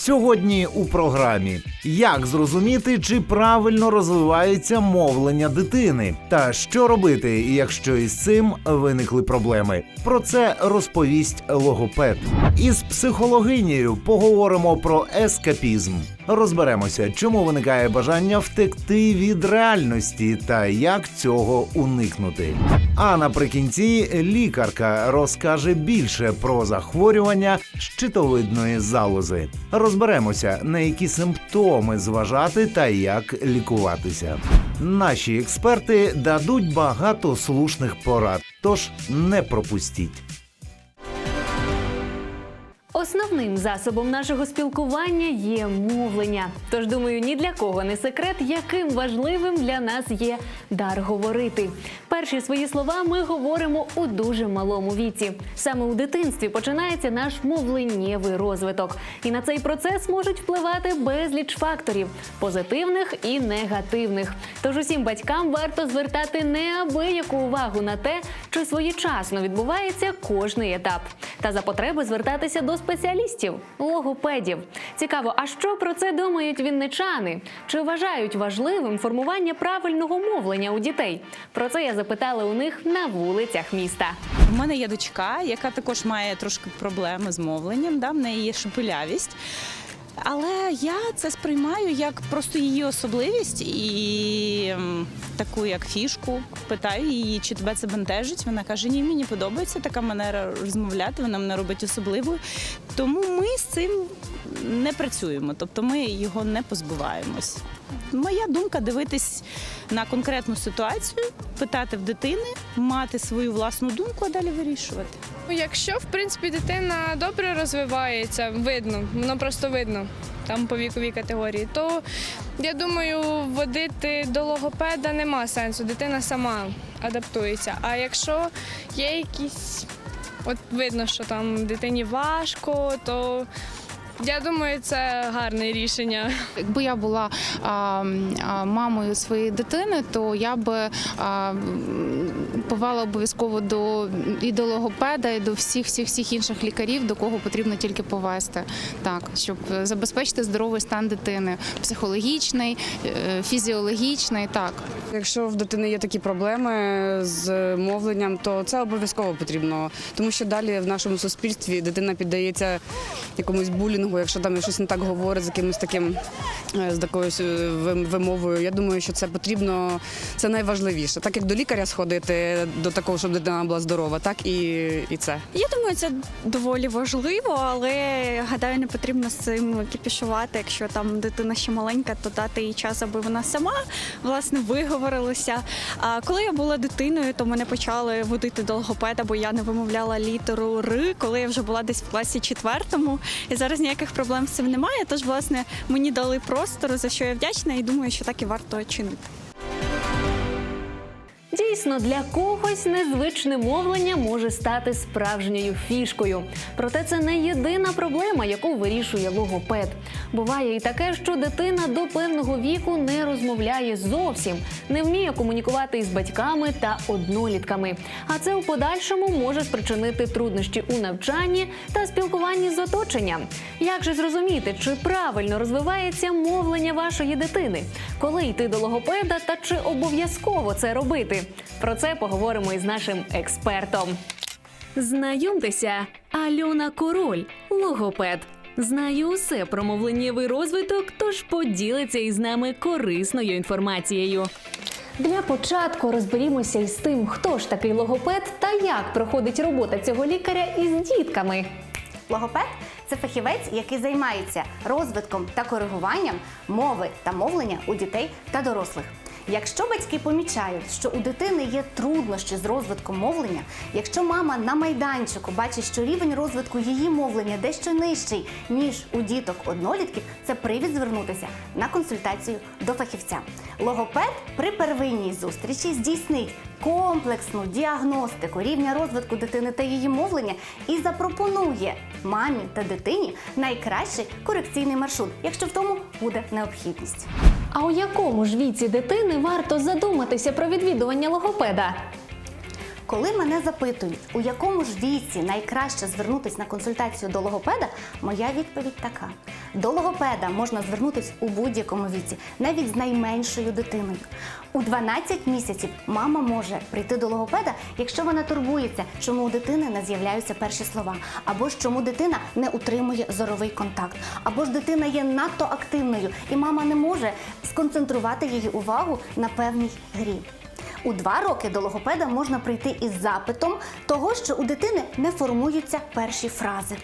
Сьогодні у програмі як зрозуміти, чи правильно розвивається мовлення дитини, та що робити, якщо із цим виникли проблеми. Про це розповість логопед. Із психологинею поговоримо про ескапізм. Розберемося, чому виникає бажання втекти від реальності та як цього уникнути. А наприкінці лікарка розкаже більше про захворювання щитовидної залози. Розберемося, на які симптоми зважати та як лікуватися. Наші експерти дадуть багато слушних порад, тож не пропустіть. Основним засобом нашого спілкування є мовлення. Тож думаю, ні для кого не секрет, яким важливим для нас є дар говорити. Перші свої слова ми говоримо у дуже малому віці. Саме у дитинстві починається наш мовленнєвий розвиток, і на цей процес можуть впливати безліч факторів позитивних і негативних. Тож усім батькам варто звертати неабияку увагу на те, чи своєчасно відбувається кожний етап, та за потреби звертатися до спеціалістів, логопедів. Цікаво, а що про це думають вінничани? Чи вважають важливим формування правильного мовлення у дітей? Про це я запитала у них на вулицях міста. У мене є дочка, яка також має трошки проблеми з мовленням, да, в неї є шепелявість. Але я це сприймаю як просто її особливість і таку як фішку. Питаю її, чи тебе це бентежить. Вона каже: Ні, мені подобається така манера розмовляти, вона мене робить особливою. Тому ми з цим не працюємо, тобто ми його не позбуваємось. Моя думка дивитись на конкретну ситуацію, питати в дитини, мати свою власну думку, а далі вирішувати. Ну, Якщо в принципі дитина добре розвивається, видно, воно просто видно там по віковій категорії, то я думаю, водити до логопеда нема сенсу. Дитина сама адаптується. А якщо є якісь, от видно, що там дитині важко, то я думаю, це гарне рішення. Якби я була а, а, мамою своєї дитини, то я би а, м, повела обов'язково до і до логопеда, і до всіх всіх всіх інших лікарів, до кого потрібно тільки повести, так щоб забезпечити здоровий стан дитини, психологічний, е, фізіологічний. Так. Якщо в дитини є такі проблеми з мовленням, то це обов'язково потрібно, тому що далі в нашому суспільстві дитина піддається якомусь булінгу, якщо там щось не так говорить з якимось таким е, з такою вимовою. Я думаю, що це потрібно, це найважливіше. Так як до лікаря сходити до такого, щоб дитина була здорова, так і, і це. Я думаю, це доволі важливо, але гадаю, не потрібно з цим кіпішувати. Якщо там дитина ще маленька, то дати їй час, аби вона сама власне виговорилася. А коли я була дитиною, то мене почали водити до логопеда, бо я не вимовляла літеру Р, коли я вже була десь в класі четвертому. І зараз ніяких проблем з цим немає. Тож, власне, мені дали простору, за що я вдячна, і думаю, що так і варто чинити. Дійсно, для когось незвичне мовлення може стати справжньою фішкою. Проте це не єдина проблема, яку вирішує логопед. Буває і таке, що дитина до певного віку не розмовляє зовсім, не вміє комунікувати із батьками та однолітками. А це у подальшому може спричинити труднощі у навчанні та спілкуванні з оточенням. Як же зрозуміти, чи правильно розвивається мовлення вашої дитини? Коли йти до логопеда та чи обов'язково це робити? Про це поговоримо із нашим експертом. Знайомтеся, Альона Король, логопед. Знаю усе про мовленнєвий розвиток, тож поділиться із нами корисною інформацією. Для початку розберімося із тим, хто ж такий логопед та як проходить робота цього лікаря із дітками. Логопед це фахівець, який займається розвитком та коригуванням мови та мовлення у дітей та дорослих. Якщо батьки помічають, що у дитини є труднощі з розвитком мовлення, якщо мама на майданчику бачить, що рівень розвитку її мовлення дещо нижчий, ніж у діток однолітків, це привід звернутися на консультацію до фахівця. Логопед при первинній зустрічі здійснить комплексну діагностику рівня розвитку дитини та її мовлення і запропонує мамі та дитині найкращий корекційний маршрут, якщо в тому буде необхідність. А у якому ж віці дитини варто задуматися про відвідування логопеда? Коли мене запитують, у якому ж віці найкраще звернутися на консультацію до логопеда, моя відповідь така: До логопеда можна звернутися у будь-якому віці, навіть з найменшою дитиною. У 12 місяців мама може прийти до логопеда, якщо вона турбується, чому у дитини не з'являються перші слова, або ж чому дитина не утримує зоровий контакт, або ж дитина є надто активною, і мама не може сконцентрувати її увагу на певній грі. У два роки до логопеда можна прийти із запитом того, що у дитини не формуються перші фрази.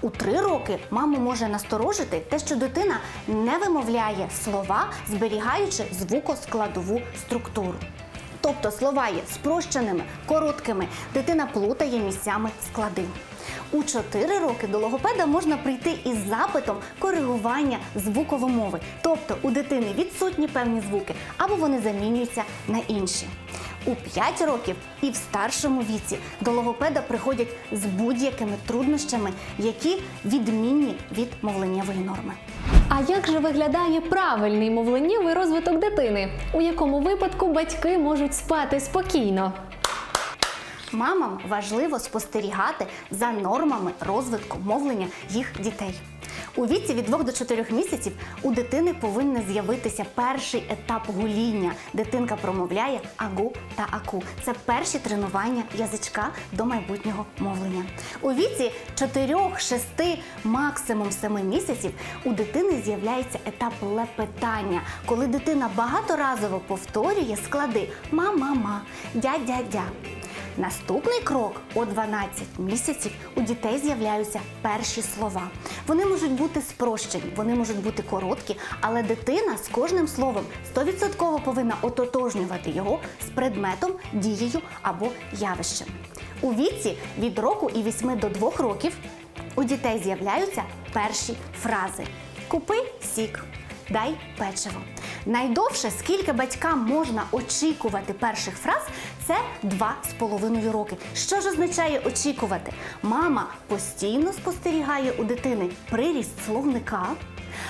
У три роки маму може насторожити те, що дитина не вимовляє слова, зберігаючи звукоскладову структуру. Тобто слова є спрощеними, короткими, дитина плутає місцями склади. У 4 роки до логопеда можна прийти із запитом коригування звуковомови. Тобто у дитини відсутні певні звуки або вони замінюються на інші. У 5 років і в старшому віці до логопеда приходять з будь-якими труднощами, які відмінні від мовленнєвої норми. А як же виглядає правильний мовленнєвий розвиток дитини? У якому випадку батьки можуть спати спокійно? Мамам важливо спостерігати за нормами розвитку мовлення їх дітей. У віці від 2 до 4 місяців у дитини повинен з'явитися перший етап гуління. Дитинка промовляє агу та аку. Це перші тренування язичка до майбутнього мовлення. У віці 4-6, максимум 7 місяців у дитини з'являється етап лепетання, коли дитина багаторазово повторює склади ма-ма-ма, дя-дя-дя. Наступний крок о 12 місяців у дітей з'являються перші слова. Вони можуть бути спрощені, вони можуть бути короткі, але дитина з кожним словом 100% повинна ототожнювати його з предметом, дією або явищем. У віці від року і 8 до 2 років у дітей з'являються перші фрази: Купи сік, дай печиво. Найдовше, скільки батькам можна очікувати перших фраз, це два з половиною роки. Що ж означає очікувати? Мама постійно спостерігає у дитини приріст словника,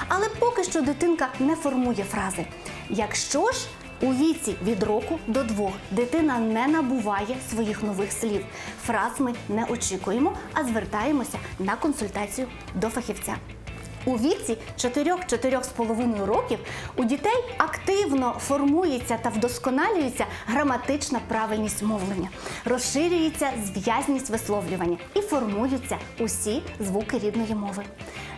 але поки що дитинка не формує фрази. Якщо ж у віці від року до двох дитина не набуває своїх нових слів. Фраз ми не очікуємо, а звертаємося на консультацію до фахівця. У віці 4-4,5 років у дітей активно формується та вдосконалюється граматична правильність мовлення, розширюється зв'язність висловлювання і формуються усі звуки рідної мови.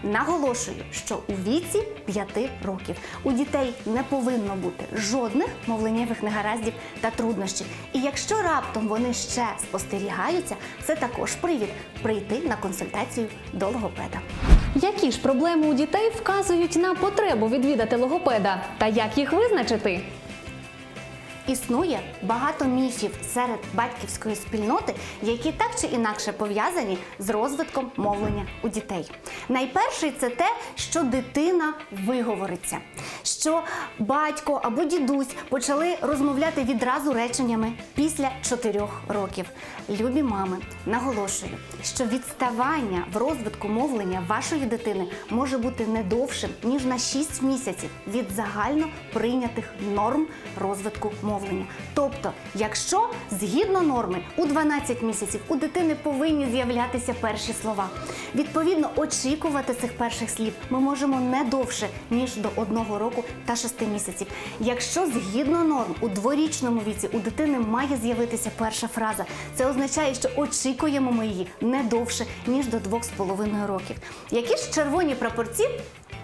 Наголошую, що у віці 5 років у дітей не повинно бути жодних мовленнєвих негараздів та труднощів. І якщо раптом вони ще спостерігаються, це також привід прийти на консультацію до логопеда. Які ж проблеми у дітей вказують на потребу відвідати логопеда? Та як їх визначити? Існує багато міфів серед батьківської спільноти, які так чи інакше пов'язані з розвитком мовлення у дітей. Найперший це те, що дитина виговориться, що батько або дідусь почали розмовляти відразу реченнями після 4 років. Любі мами, наголошую, що відставання в розвитку мовлення вашої дитини може бути не довшим ніж на 6 місяців від загально прийнятих норм розвитку мовлення. Тобто, якщо згідно норми у 12 місяців у дитини повинні з'являтися перші слова, відповідно очікувати цих перших слів ми можемо не довше ніж до одного року та 6 місяців. Якщо згідно норм у дворічному віці у дитини має з'явитися перша фраза, це означає, що очікуємо ми її не довше ніж до 2,5 років. Які ж червоні прапорці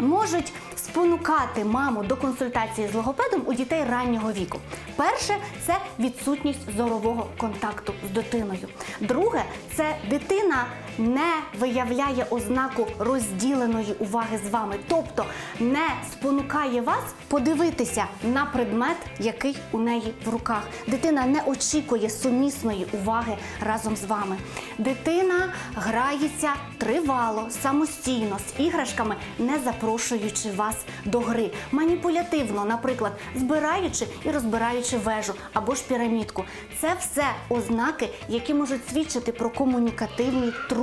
можуть спонукати маму до консультації з логопедом у дітей раннього віку. Перше це відсутність зорового контакту з дитиною. Друге, це дитина не виявляє ознаку розділеної уваги з вами, тобто не спонукає вас подивитися на предмет, який у неї в руках. Дитина не очікує сумісної уваги разом з вами. Дитина грається тривало, самостійно з іграшками, не запрошуючи вас до гри, маніпулятивно, наприклад, збираючи і розбираючи вежу або ж пірамідку. Це все ознаки, які можуть свідчити про комунікативні труднощі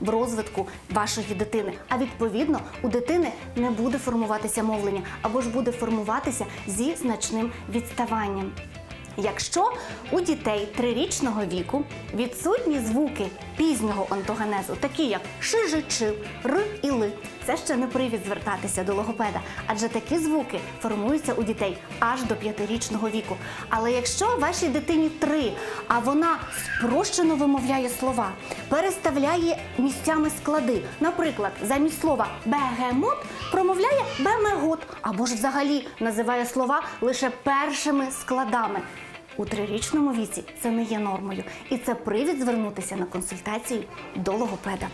в розвитку вашої дитини. А відповідно у дитини не буде формуватися мовлення або ж буде формуватися зі значним відставанням. Якщо у дітей трирічного віку відсутні звуки пізнього онтогенезу, такі як шижи, чив, р і ли. Це ще не привід звертатися до логопеда, адже такі звуки формуються у дітей аж до п'ятирічного віку. Але якщо вашій дитині три, а вона спрощено вимовляє слова, переставляє місцями склади, наприклад, замість слова бегемот промовляє бемегот, або ж взагалі називає слова лише першими складами. У трирічному віці це не є нормою, і це привід звернутися на консультацію до логопеда.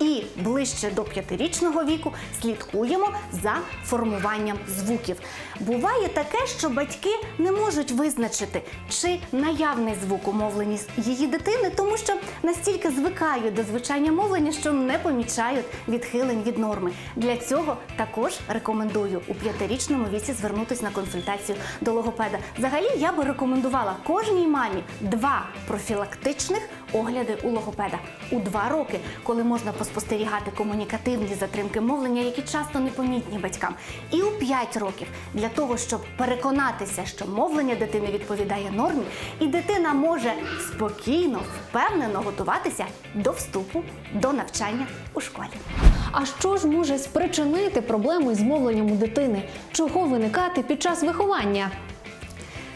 І ближче до п'ятирічного віку слідкуємо за формуванням звуків. Буває таке, що батьки не можуть визначити, чи наявний звук у мовленні її дитини, тому що настільки звикають до звучання мовлення, що не помічають відхилень від норми. Для цього також рекомендую у п'ятирічному віці звернутися на консультацію до логопеда. Взагалі я би рекомендувала кожній мамі два профілактичних огляди у логопеда у два роки, коли можна поспостерігати комунікативні затримки мовлення, які часто непомітні батькам, і у 5 років для того, щоб переконатися, що мовлення дитини відповідає нормі, і дитина може спокійно, впевнено готуватися до вступу до навчання у школі. А що ж може спричинити проблеми з мовленням у дитини? Чого виникати під час виховання?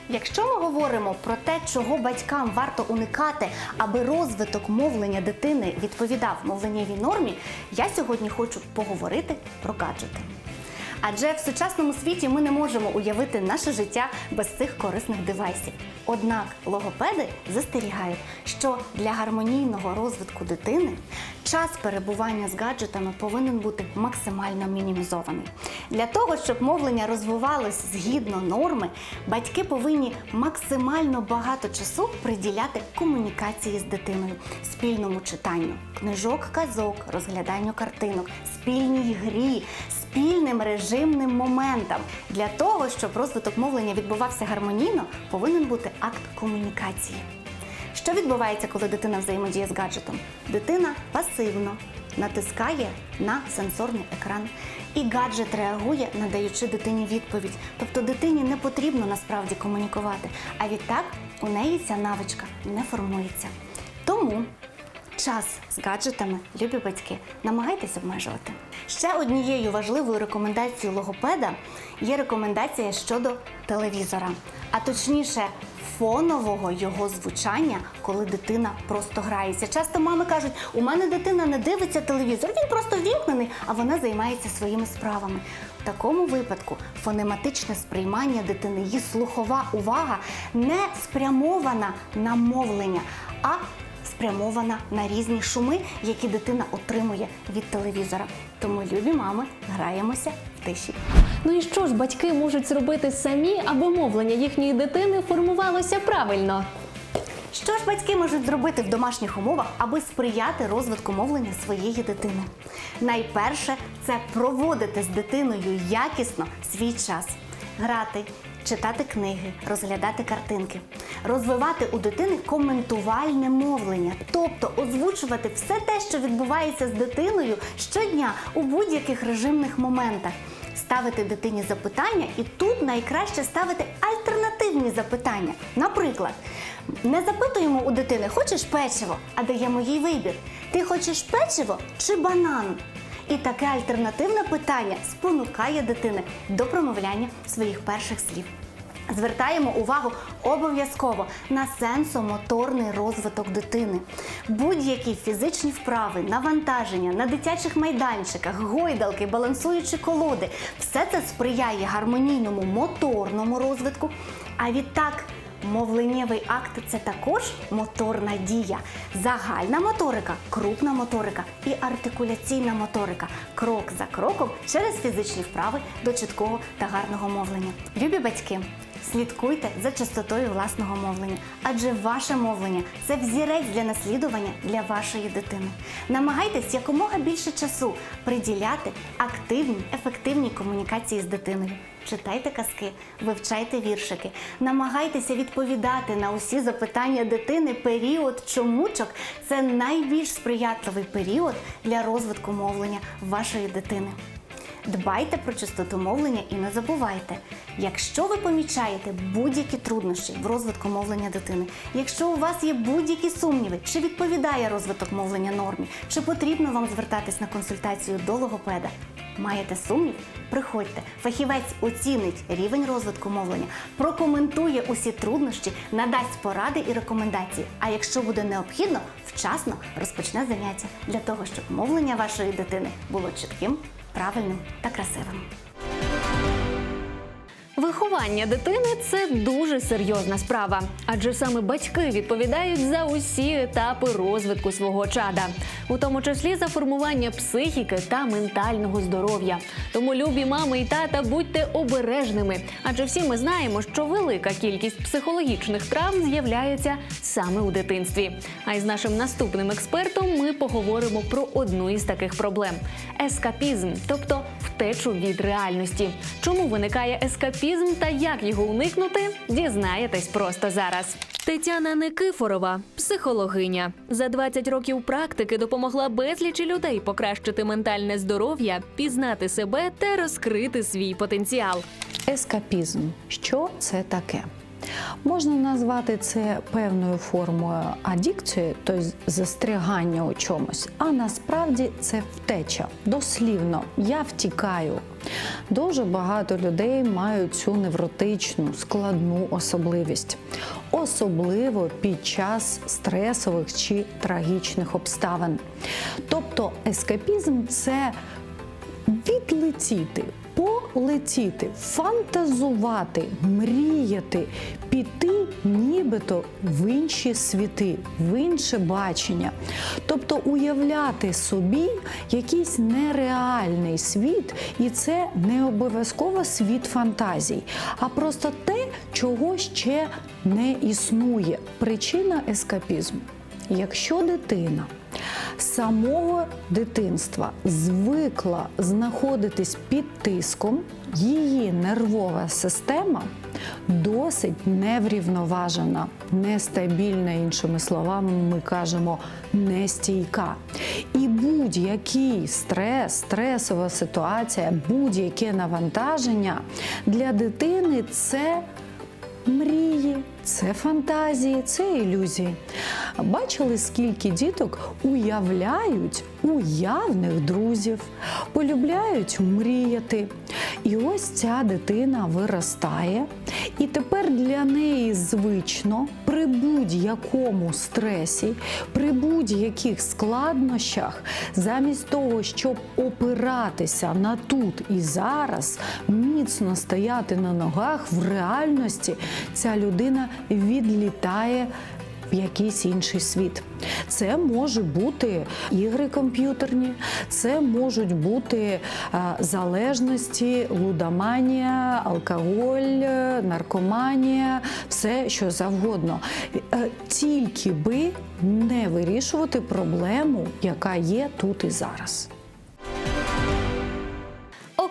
Якщо ми говоримо про те, чого батькам варто уникати, аби розвиток мовлення дитини відповідав мовленнєвій нормі, я сьогодні хочу поговорити про гаджети. Адже в сучасному світі ми не можемо уявити наше життя без цих корисних девайсів. Однак логопеди застерігають, що для гармонійного розвитку дитини час перебування з гаджетами повинен бути максимально мінімізований. Для того, щоб мовлення розвивалось згідно норми, батьки повинні максимально багато часу приділяти комунікації з дитиною, спільному читанню, книжок, казок, розгляданню картинок, спільній грі, спільним режимним моментам. Для того, щоб розвиток мовлення відбувався гармонійно, повинен бути акт комунікації. Що відбувається, коли дитина взаємодіє з гаджетом? Дитина пасивно натискає на сенсорний екран, і гаджет реагує, надаючи дитині відповідь. Тобто дитині не потрібно насправді комунікувати, а відтак у неї ця навичка не формується. Тому Час з гаджетами, любі батьки, намагайтесь обмежувати. Ще однією важливою рекомендацією логопеда є рекомендація щодо телевізора, а точніше фонового його звучання, коли дитина просто грається. Часто мами кажуть, у мене дитина не дивиться телевізор, він просто вімкнений, а вона займається своїми справами. В такому випадку фонематичне сприймання дитини, її слухова увага не спрямована на мовлення, а спрямована на різні шуми, які дитина отримує від телевізора. Тому, любі мами, граємося в тиші. Ну і що ж батьки можуть зробити самі, аби мовлення їхньої дитини формувалося правильно? Що ж батьки можуть зробити в домашніх умовах, аби сприяти розвитку мовлення своєї дитини? Найперше це проводити з дитиною якісно свій час, грати, читати книги, розглядати картинки, розвивати у дитини коментувальне мовлення, тобто озвучувати все те, що відбувається з дитиною щодня у будь-яких режимних моментах. Ставити дитині запитання, і тут найкраще ставити альтернативні запитання. Наприклад, не запитуємо у дитини, хочеш печиво, а даємо їй вибір. Ти хочеш печиво чи банан? І таке альтернативне питання спонукає дитини до промовляння своїх перших слів. Звертаємо увагу обов'язково на сенсомоторний розвиток дитини. Будь-які фізичні вправи, навантаження на дитячих майданчиках, гойдалки, балансуючі колоди все це сприяє гармонійному моторному розвитку. А відтак Мовленнєвий акт це також моторна дія. Загальна моторика, крупна моторика і артикуляційна моторика. Крок за кроком через фізичні вправи до чіткого та гарного мовлення. Любі батьки, слідкуйте за частотою власного мовлення, адже ваше мовлення це взірець для наслідування для вашої дитини. Намагайтесь якомога більше часу приділяти активній, ефективній комунікації з дитиною. Читайте казки, вивчайте віршики, намагайтеся відповідати на усі запитання дитини. Період чомучок це найбільш сприятливий період для розвитку мовлення вашої дитини. Дбайте про чистоту мовлення і не забувайте, якщо ви помічаєте будь-які труднощі в розвитку мовлення дитини, якщо у вас є будь-які сумніви, чи відповідає розвиток мовлення нормі, чи потрібно вам звертатись на консультацію до логопеда, маєте сумнів? Приходьте, фахівець оцінить рівень розвитку мовлення, прокоментує усі труднощі, надасть поради і рекомендації. А якщо буде необхідно, вчасно розпочне заняття для того, щоб мовлення вашої дитини було чітким, правильним та красивим. Виховання дитини це дуже серйозна справа, адже саме батьки відповідають за усі етапи розвитку свого чада, у тому числі за формування психіки та ментального здоров'я. Тому любі мами і тата будьте обережними, адже всі ми знаємо, що велика кількість психологічних травм з'являється саме у дитинстві. А із нашим наступним експертом ми поговоримо про одну із таких проблем ескапізм, тобто втечу від реальності. Чому виникає ескапізм та як його уникнути, дізнаєтесь просто зараз. Тетяна Никифорова, психологиня, за 20 років практики допомогла безлічі людей покращити ментальне здоров'я, пізнати себе та розкрити свій потенціал. Ескапізм. Що це таке? Можна назвати це певною формою адікції, тобто застрягання у чомусь, а насправді це втеча. Дослівно, я втікаю. Дуже багато людей мають цю невротичну, складну особливість, особливо під час стресових чи трагічних обставин. Тобто ескапізм це відлетіти, полетіти, фантазувати, мріяти, піти нібито в інші світи, в інше бачення. Тобто уявляти собі якийсь нереальний світ, і це не обов'язково світ фантазій, а просто те, чого ще не існує. Причина ескапізму. Якщо дитина самого дитинства звикла знаходитись під тиском, її нервова система досить неврівноважена, нестабільна, іншими словами, ми кажемо нестійка. І будь-який стрес, стресова ситуація, будь-яке навантаження для дитини це мрії, це фантазії, це ілюзії. Бачили, скільки діток уявляють уявних друзів, полюбляють мріяти. І ось ця дитина виростає, і тепер для неї звично при будь-якому стресі, при будь-яких складнощах, замість того, щоб опиратися на тут і зараз, міцно стояти на ногах в реальності, ця людина відлітає в якийсь інший світ. Це може бути ігри комп'ютерні, це можуть бути е, залежності, лудоманія, алкоголь, е, наркоманія, все що завгодно. Е, Тільки би не вирішувати проблему, яка є тут і зараз.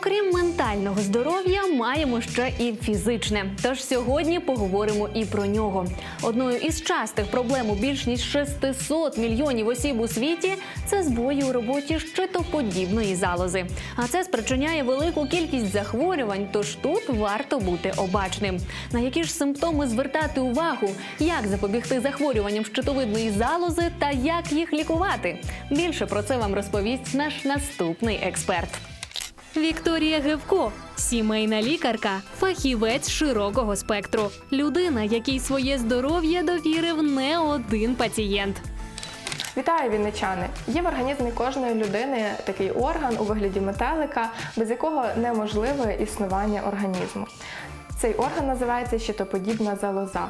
Окрім ментального здоров'я, маємо ще і фізичне. Тож сьогодні поговоримо і про нього. Одною із частих проблем у більш ніж 600 мільйонів осіб у світі це збої у роботі щитоподібної залози. А це спричиняє велику кількість захворювань. Тож тут варто бути обачним. На які ж симптоми звертати увагу, як запобігти захворюванням щитовидної залози та як їх лікувати? Більше про це вам розповість наш наступний експерт. Вікторія Гевко, сімейна лікарка, фахівець широкого спектру, людина, якій своє здоров'я довірив не один пацієнт. Вітаю, вінничани! Є в організмі кожної людини такий орган у вигляді метелика, без якого неможливе існування організму. Цей орган називається щитоподібна залоза.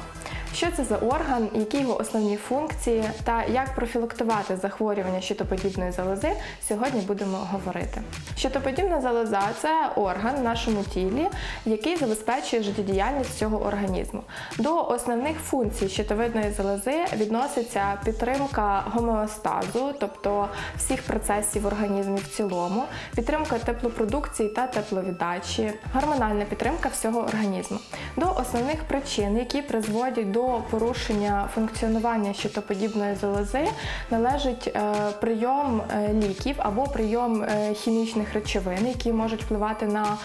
Що це за орган, які його основні функції та як профілактувати захворювання щитоподібної залози, сьогодні будемо говорити. Щитоподібна залоза це орган в нашому тілі, який забезпечує життєдіяльність цього організму. До основних функцій щитовидної залози відноситься підтримка гомеостазу, тобто всіх процесів в організмі в цілому, підтримка теплопродукції та тепловіддачі, гормональна підтримка всього організму. До основних причин, які призводять до до порушення функціонування щитоподібної залози належить е, прийом е, ліків або прийом е, хімічних речовин, які можуть впливати на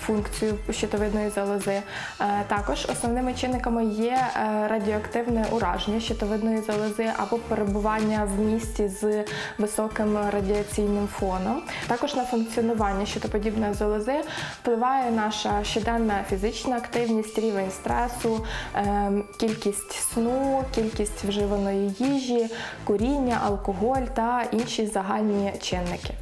функцію щитовидної залози. Також основними чинниками є радіоактивне ураження щитовидної залози або перебування в місті з високим радіаційним фоном. Також на функціонування щитоподібної залози впливає наша щоденна фізична активність, рівень стресу, е, кількість сну, кількість вживаної їжі, куріння, алкоголь та інші загальні чинники.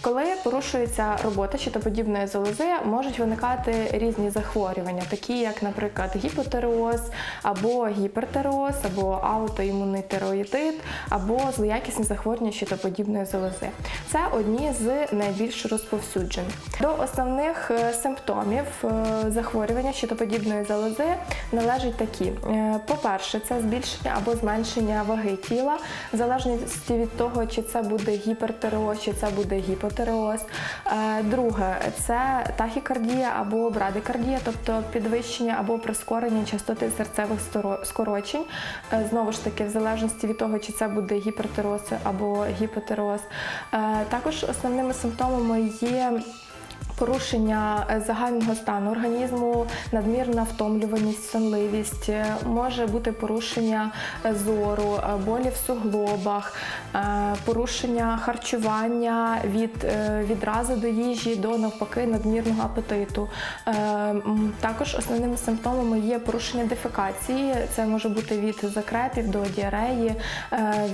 Коли порушується робота щитоподібної залози, можуть виникати різні захворювання, такі як, наприклад, гіпотереоз, або гіпертереоз, або аутоімунний тероїдит, або злоякісні захворювання щитоподібної залози. Це одні з найбільш розповсюджених. До основних е, симптомів е, захворювання щитоподібної залози належать такі: Е, по-перше, це збільшення або зменшення ваги тіла, в залежності від того, чи це буде гіпертереоз, чи це буде гіпотереоз. Е, Друге, це тахікардія або брадикардія, тобто підвищення або прискорення частоти серцевих скорочень. Е, Знову ж таки, в залежності від того, чи це буде гіпертероз або гіпотероз. Е, Також основними симптомами є порушення е, загального стану організму, надмірна втомлюваність, сонливість, е, може бути порушення е, зору, болі в суглобах, порушення харчування від відразу до їжі до навпаки надмірного апетиту. Також основними симптомами є порушення дефекації. Це може бути від закрепів до діареї,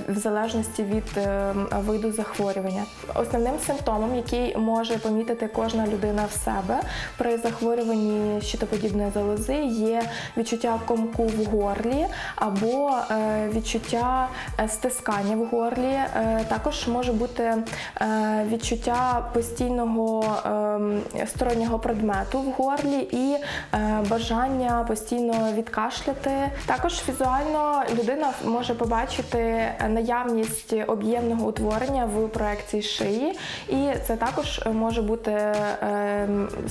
в залежності від виду захворювання. Основним симптомом, який може помітити кожна людина в себе при захворюванні щитоподібної залози, є відчуття комку в горлі або е, відчуття е, стискання в горлі. Е, Також може бути відчуття постійного ем, стороннього предмету в горлі і бажання постійно відкашляти. Також візуально людина може побачити наявність об'ємного утворення в проекції шиї, і це також може бути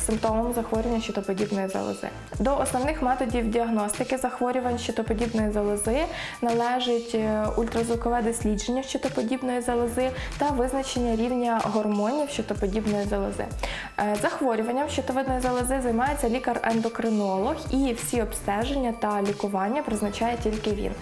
симптомом захворювання щитоподібної залози. До основних методів діагностики захворювань щитоподібної залози належить е, ультразвукове дослідження щитоподібної залози та визначення рівня гормонів щитоподібної залози. Е, Захворюванням щитовидної залози займається лікар-ендокринолог, і всі обстеження та лікування призначає тільки він.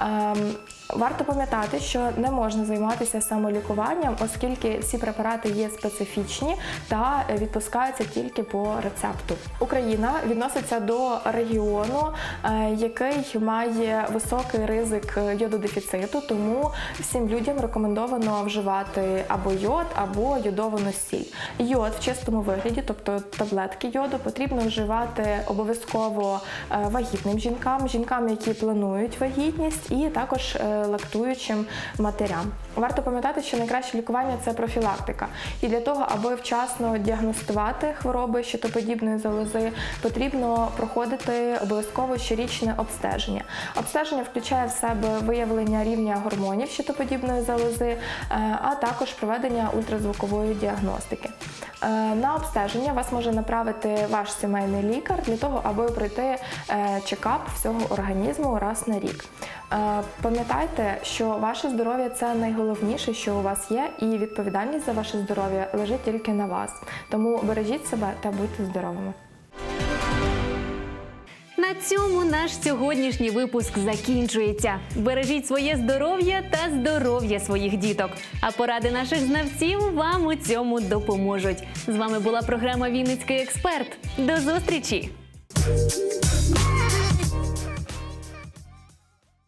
Ем, Варто пам'ятати, що не можна займатися самолікуванням, оскільки всі препарати є специфічні та е, відпускаються тільки по рецепту. Україна відноситься до регіону, е, який має високий ризик йододефіциту, тому всім людям рекомендовано вживати або йод, або йодовану сіль. Йод в чистому вигляді, тобто таблетки йоду, потрібно вживати обов'язково е, вагітним жінкам, жінкам, які планують вагітність, і також е, лактуючим матерям. Варто пам'ятати, що найкраще лікування це профілактика. І для того, аби вчасно діагностувати хвороби щитоподібної залози, потрібно проходити обов'язково щорічне обстеження. Обстеження включає в себе виявлення рівня гормонів щитоподібної залози, е, а також проведення ультразвукової діагностики. Е, На обстеження вас може направити ваш сімейний лікар для того, аби пройти е, чекап всього організму раз на рік. Е, Пам'ятайте, що ваше здоров'я це найголовніше, що у вас є, і відповідальність за ваше здоров'я лежить тільки на вас. Тому бережіть себе та будьте здоровими. На цьому наш сьогоднішній випуск закінчується. Бережіть своє здоров'я та здоров'я своїх діток. А поради наших знавців вам у цьому допоможуть. З вами була програма Вінницький експерт. До зустрічі!